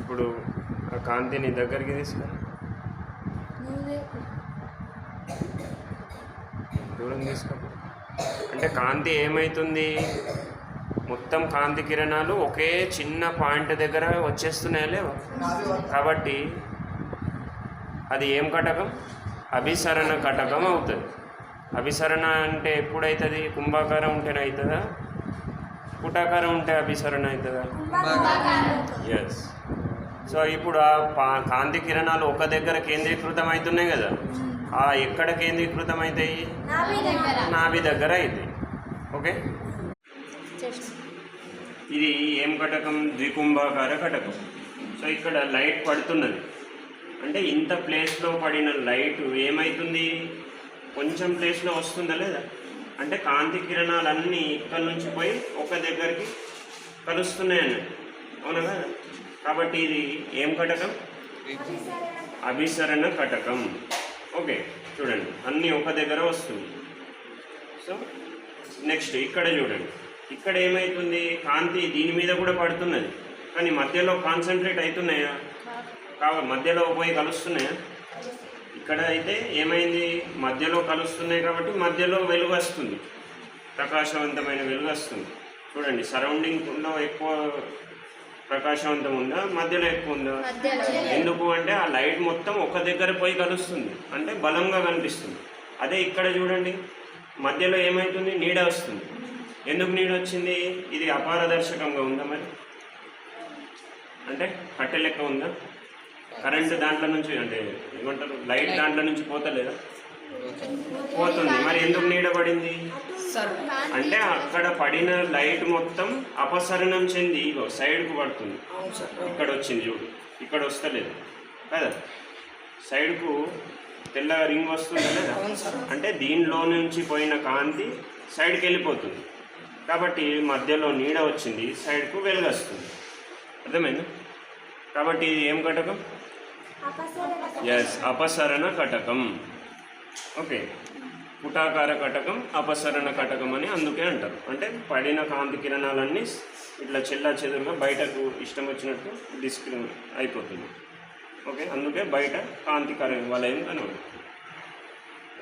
ఇప్పుడు ఆ కాంతిని దగ్గరికి తీసుకురా. దూరం తీసుకో అంటే కాంతి ఏమవుతుంది మొత్తం కాంతి కిరణాలు ఒకే చిన్న పాయింట్ దగ్గర వచ్చేస్తున్నాయా లేవా? కాబట్టి అది ఏం కటకం అభిసరణ కటకం అవుతుంది. అభిసరణ అంటే ఎప్పుడవుతుంది కుంభాకారం ఉంటేనే అవుతుందా పుటాకారం ఉంటే అభిసరణ అవుతుందా? ఎస్ సో ఇప్పుడు ఆ పా- కాంతి కిరణాలు ఒక దగ్గర కేంద్రీకృతం అవుతున్నాయి కదా. ఆ ఎక్కడ కేంద్రీకృతం అవుతాయి? నాభి దగ్గర. నాభి దగ్గర అవుతాయి. ఓకే? ఇది ఏం కటకం ద్వికుంభాకార కటకం సో ఇక్కడ లైట్ పడుతున్నది. అంటే ఇంత ప్లేస్లో పడిన లైట్ ఏమవుతుంది కొంచెం ప్లేస్లో వస్తుందా లేదా? అంటే కాంతి కిరణాలన్నీ ఇక్కడ నుంచి పోయి ఒక దగ్గరికి కలుస్తున్నాయని. అన్నట్టు అవునా కదా? కాబట్టి ఇది ఏం కటకం? అభిసరణ కటకం. ఓకే చూడండి. అన్నీ ఒక దగ్గర వస్తుంది. సో నెక్స్ట్ ఇక్కడ చూడండి. ఇక్కడ ఏమవుతుంది కాంతి దీని మీద కూడా పడుతున్నది. కానీ మధ్యలో కాన్సన్ట్రేట్ అవుతున్నాయా? కావ మధ్యలో పోయి కలుస్తున్నాయా? ఇక్కడ అయితే ఏమైంది? మధ్యలో కలుస్తున్నాయి కాబట్టి మధ్యలో వెలుగు వస్తుంది. ప్రకాశవంతమైన వెలుగు వస్తుంది. చూడండి సరౌండింగ్లో ఎక్కువ ప్రకాశవంతం ఉందా? మధ్యలో ఎక్కువ ఉందా? ఎందుకు అంటే ఆ లైట్ మొత్తం ఒక దగ్గర పోయి కలుస్తుంది. అంటే బలంగా కనిపిస్తుంది. అదే ఇక్కడ చూడండి మధ్యలో ఏమవుతుంది నీడ వస్తుంది. ఎందుకు నీడ వచ్చింది? ఇది అపారదర్శకంగా ఉందా మరి? అంటే కట్టె లెక్క ఉందా? కరెంట్ దాంట్లో నుంచి అంటే ఏమంటారు? లైట్ దాంట్లో నుంచి పోతలేదా? పోతుంది. మరి ఎందుకు నీడ పడింది? అంటే అక్కడ పడిన లైట్ మొత్తం అపసరణం చెంది ఇగో సైడ్కు పడుతుంది. ఇక్కడ వచ్చింది చూడు. ఇక్కడ వస్తలేదు. కదా? సైడ్కు తెల్ల రింగ్ వస్తుంది లేదా? అంటే దీనిలో నుంచి పోయిన కాంతి సైడ్కి వెళ్ళిపోతుంది. కాబట్టి మధ్యలో నీడ వచ్చింది సైడ్కు వెలుగస్తుంది. అర్థమైందా? కాబట్టి ఇది ఏం కటకం? ఎస్ అపసరణ కటకం. ఓకే పుటాకార కటకం అపసరణ కటకం అని అందుకే అంటారు. అంటే పడిన కాంతి కిరణాలన్నీ ఇట్లా చెల్లా చెదురుగా బయటకు ఇష్టం వచ్చినట్టు డిస్క్రిమ్ అయిపోతుంది. ఓకే అందుకే బయట కాంతికర వలయం అని ఉంటుంది.